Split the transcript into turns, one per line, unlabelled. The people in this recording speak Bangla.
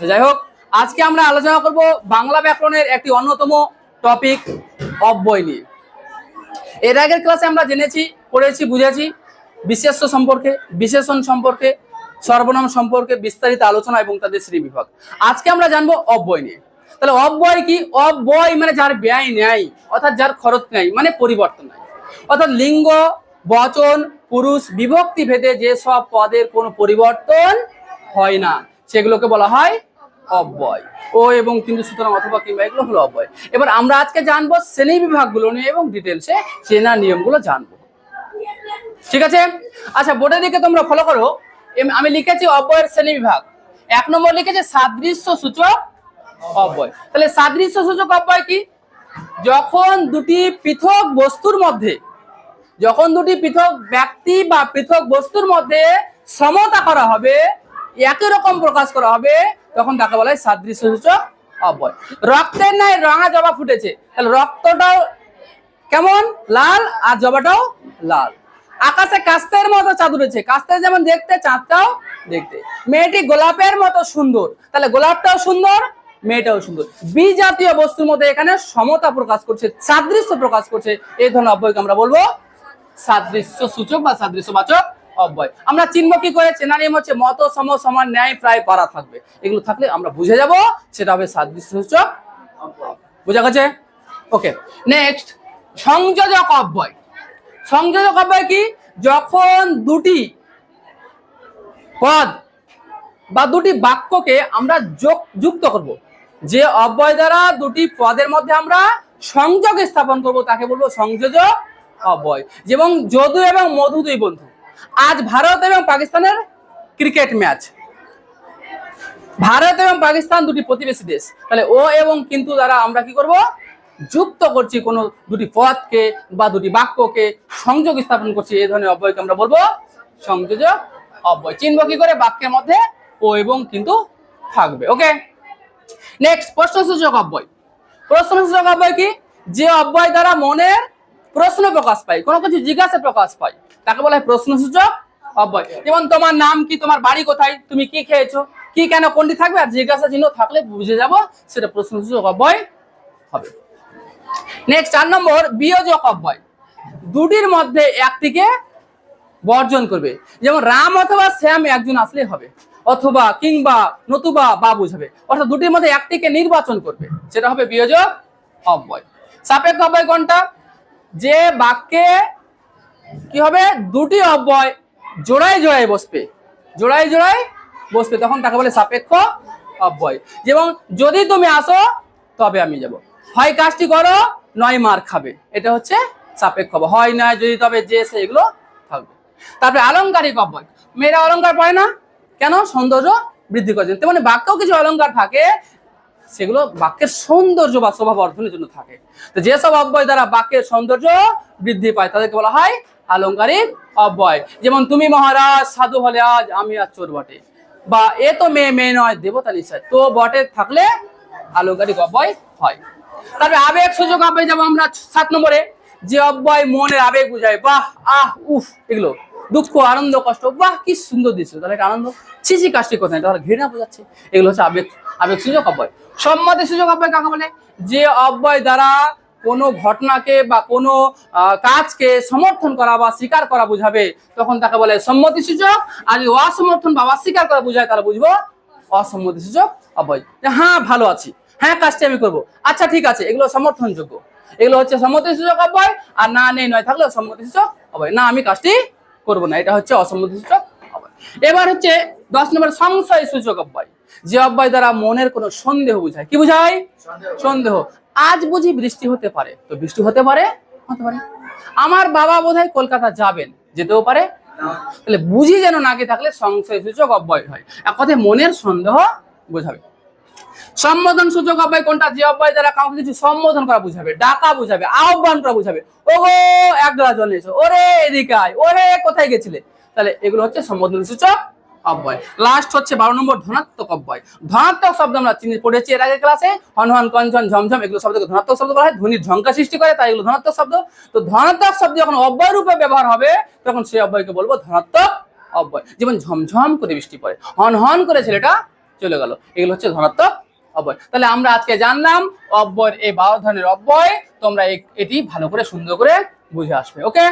যাই হোক আজকে আমরা আলোচনা করব বাংলা ব্যাকরণের একটি অন্যতম টপিক অব্যয় নিয়ে। এর আগের ক্লাসে আমরা জেনেছি, পড়েছি, বুঝেছি বিশেষ্য সম্পর্কে, বিশেষণ সম্পর্কে, সর্বনাম সম্পর্কে বিস্তারিত আলোচনা এবং তাদের শ্রী বিভাগ। আজকে আমরা জানব অব্যয় নিয়ে। তাহলে অব্যয় কি? অব্যয় মানে যার ব্যয় নেই, অর্থাৎ যার খরচ নেই মানে পরিবর্তন নাই। অর্থাৎ লিঙ্গ, বচন, পুরুষ, বিভক্তি ভেদে যেসব পদের কোনো পরিবর্তন হয় না। সেগুলোকে বলা হয় অব্যয়। ও এবং কিন্তু সুতরাং অথবা কিংবা এগুলো হলো অব্যয়। এবার আমরা আজকে জানব শ্রেণি বিভাগগুলো নিয়ে এবং ডিটেলসে চেনা নিয়মগুলো জানব। ঠিক আছে? আচ্ছা বোর্ডের দিকে তোমরা ফলো করো। আমি লিখেছি অব্যয়ের শ্রেণি বিভাগ। এক নম্বর লিখেছে সাদৃশ্য সূচক অব্যয়। তাহলে সাদৃশ্য সূচক অব্যয় কি? যখন দুটি পৃথক বস্তুর মধ্যে, যখন দুটি পৃথক ব্যক্তি বা পৃথক বস্তুর মধ্যে সমতা করা হবে, একই রকম প্রকাশ করা হবে তখন তাকে বলা হয় সাদৃশ্য সূচক অব্যয় রক্তের ন্যায় রঙা জবা ফুটেছে। তাহলে রক্তটাও কেমন? লাল আর জবাটাও লাল। আকাশে কাস্তের মতো চাঁদ উঠেছে। কাস্তে যেমন দেখতে, চাঁদটাও দেখতে। মেয়েটি গোলাপের মতো সুন্দর। তাহলে গোলাপটাও সুন্দর, মেয়েটাও সুন্দর। বি জাতীয় বস্তুর মধ্যে এখানে সমতা প্রকাশ করছে, সাদৃশ্য প্রকাশ করছে। এই ধরনের অব্যয়কে আমরা বলব সাদৃশ্য সূচক বা সাদৃশ্যবাচক অব্যয়। আমরা চিনব কি করে? চেনা নিয়ম হচ্ছে মত, সম, সমান, ন্যায়, প্রায়, পারা থাকবে। এগুলো থাকলে আমরা বুঝে যাব, সেটা হবে সাদৃশ্য সূচক অব্যয়। বোঝা গেছে? ওকে নেক্সট সংযোজক অব্যয়। সংযোজক অব্যয় কি? যখন দুটি পদ বা দুটি বাক্যকে আমরা যোগ, যুক্ত করব, যে অব্যয় দ্বারা দুটি পদের মধ্যে আমরা সংযোগ স্থাপন করব, তাকে বলব সংযোজক অব্যয়। যেমন যদু এবং মধু দুই বন্ধু। আজ ভারত এবং পাকিস্তানের ক্রিকেট ম্যাচ। ভারত এবং পাকিস্তান দুটি প্রতিবেশী দেশ। তাহলে ও এবং কিন্তু দ্বারা আমরা কি করব? যুক্ত করছি কোনো দুটি পদকে বা দুটি বাক্যকে সংযোগ স্থাপন করছি, এই ধরনের অব্যয়কে আমরা বলব সংযোজক অব্যয়। চিনব কি করে? বাক্যের মধ্যে ও এবং কিন্তু থাকবে। ওকে নেক্সট প্রশ্নসূচক অব্যয়। প্রশ্নসূচক অব্যয় কি? যে অব্যয় দ্বারা মনের প্রশ্ন প্রকাশ পায়, কোনো কিছু জিজ্ঞাসা প্রকাশ পায়, তাকে বলা হয় প্রশ্নসূচক অব্যয়। যেমন তোমার নাম কি, তোমার বাড়ি কোথায়, তুমি কি খেয়েছো, কি কেন, কোনটি থাকবে, আর জিজ্ঞাসা চিহ্ন থাকলে বুঝে যাব সেটা প্রশ্নসূচক অব্যয় হবে। নেক্সট চার নম্বর, বিয়োজক অব্যয়। দুটির মধ্যে একটিকে বর্জন করবে। যেমন রাম অথবা শ্যাম একজন আসলে হবে, অথবা কিংবা নতুবা বা বুঝাবে অর্থাৎ দুটির মধ্যে একটিকে নির্বাচন করবে, সেটা হবে বিয়োজক অব্যয়। সাপেক্ষ অব্যয় কোনটা? যে বাক্যে কি হবে? দুটি অব্যয় জোড়ায় জোড়ায় বসবে। জোড়ায় জোড়ায় বসবে। তখন তাকে বলে সাপেক্ষ অব্যয়। যেমন যদি তুমি আসো, তবে আমি যাব। হয় কাজটি করো, নয় মার খাবে। এটা হচ্ছে সাপেক্ষ অব্যয়। হয় নয়, যদি, তবে যে, সে, এগুলো থাকবে। তারপরে আলংকারিক অব্যয়। মেয়েরা অলংকার পড়ে না? কেন? সৌন্দর্য বৃদ্ধি করেছেন তেমনি বাক্যেও কিছু অলংকার থাকে। সেগুলো বাক্যের সৌন্দর্য বা শোভা বর্ধনের জন্য থাকে। তো যেসব অব্যয় দ্বারা বাক্যের সৌন্দর্য বৃদ্ধি পায়, তাদেরকে বলা হয় আলংকারিক অব্যয়। যেমন, তুমি মহারাজ, সাধু হলে আজ আমি আর চোর বটে। বা, এ তো মেয়ে মেয়ে নয়, দেবতা নিশ্চয়। তো বটে থাকলে আলংকারিক অব্যয় হয়। তারপরে আবেগ সুযোগ অব্যয় যাব আমরা সাত নম্বরে, যে অব্যয় মনের আবেগ বুঝায়, বাহ, আহ, উফ, এগুলো, দুঃখ, আনন্দ, কষ্ট, বাহ, কি সুন্দর দৃশ্য। তাহলে আনন্দ ছিচি কাজটি কোথায়? তাহলে ঘৃণা বোঝাচ্ছে। এগুলো হচ্ছে আবেগ আবেগ সুযোগ অব্যয়। সম্মতি সুযোগ অব্যয় কাকে বলে? যে অব্যয় দ্বারা কোনো ঘটনাকে বা কোনো কাজকে সমর্থন করা বা স্বীকার করা বুঝাবে, তখন তাকে বলে সম্মতি সূচক আর যদি অসমর্থন বা অস্বীকার করা বুঝায়, তাহলে বুঝব অসম্মতি সূচক অব্যয়। যে হ্যাঁ ভালো আছি। হ্যাঁ কাজটি আমি করব। আচ্ছা ঠিক আছে, এগুলো সমর্থনযোগ্য। এগুলো হচ্ছে সম্মতি সূচক অব্যয়, আর না, নেই, নয় থাকলে সম্মতি সূচক অব্যয়। না, আমি কাজটি করব না, এটা হচ্ছে অসম্মতি সূচক অব্যয়। এবার হচ্ছে দশ নম্বর সংশয় সূচক অব্যয়। যে অব্যয় দ্বারা মনের কোনো সন্দেহ বুঝায়। কি বুঝায়? সন্দেহ। আজ বুঝি বৃষ্টি হতে পারে। তো বৃষ্টি হতে পারে? হতে পারে। আমার বাবা বোধহয় কলকাতা যাবেন যেতেও পারে। তাহলে বুঝি যেন নাকি থাকলে সংশয় সূচক অব্যয় হয়। এক কথায় মনের সন্দেহ বোঝাবে। সম্বোধন সূচক অব্যয় কোনটা? যে অব্যয় দ্বারা কাউকে কিছু সম্বোধন করা বুঝাবে ডাকা বুঝাবে আহ্বান করা বুঝাবে। ওগো এক গ্লাস জল নিয়েছো। ওরে এদিকে আয়। ওরে কোথায় গেছিলে? তাহলে এগুলো হচ্ছে সম্বোধন সূচক অব্যয়। লাস্ট হচ্ছে বারো নম্বর ধনাত্মক অব্যয়। ধনাত্মক শব্দ আমরা চিনি, পড়েছি এর আগে ক্লাসে হন হন কঞ্চন ঝমঝম এগুলো শব্দকে ধনাত্মক শব্দ বলা হয়। ধ্বনির ঝঙ্কা সৃষ্টি করে, তাই এগুলো ধনাত্মক শব্দ। তো ধনাত্মক শব্দ যখন অব্যয় রূপে ব্যবহার হবে, তখন সেই অব্যয়কে বলব ধনাত্মক অব্যয়। যেমন ঝমঝম করে বৃষ্টি পড়ে, হন হন করে ছেলেটা চলে গেল। এগুলো হচ্ছে ধনাত্মক অব্যয়। তাহলে আমরা আজকে জানলাম অব্যয়ের এই বারো ধরনের অব্যয়, তোমরা এটি ভালো করে, সুন্দর করে বুঝে আসবে ওকে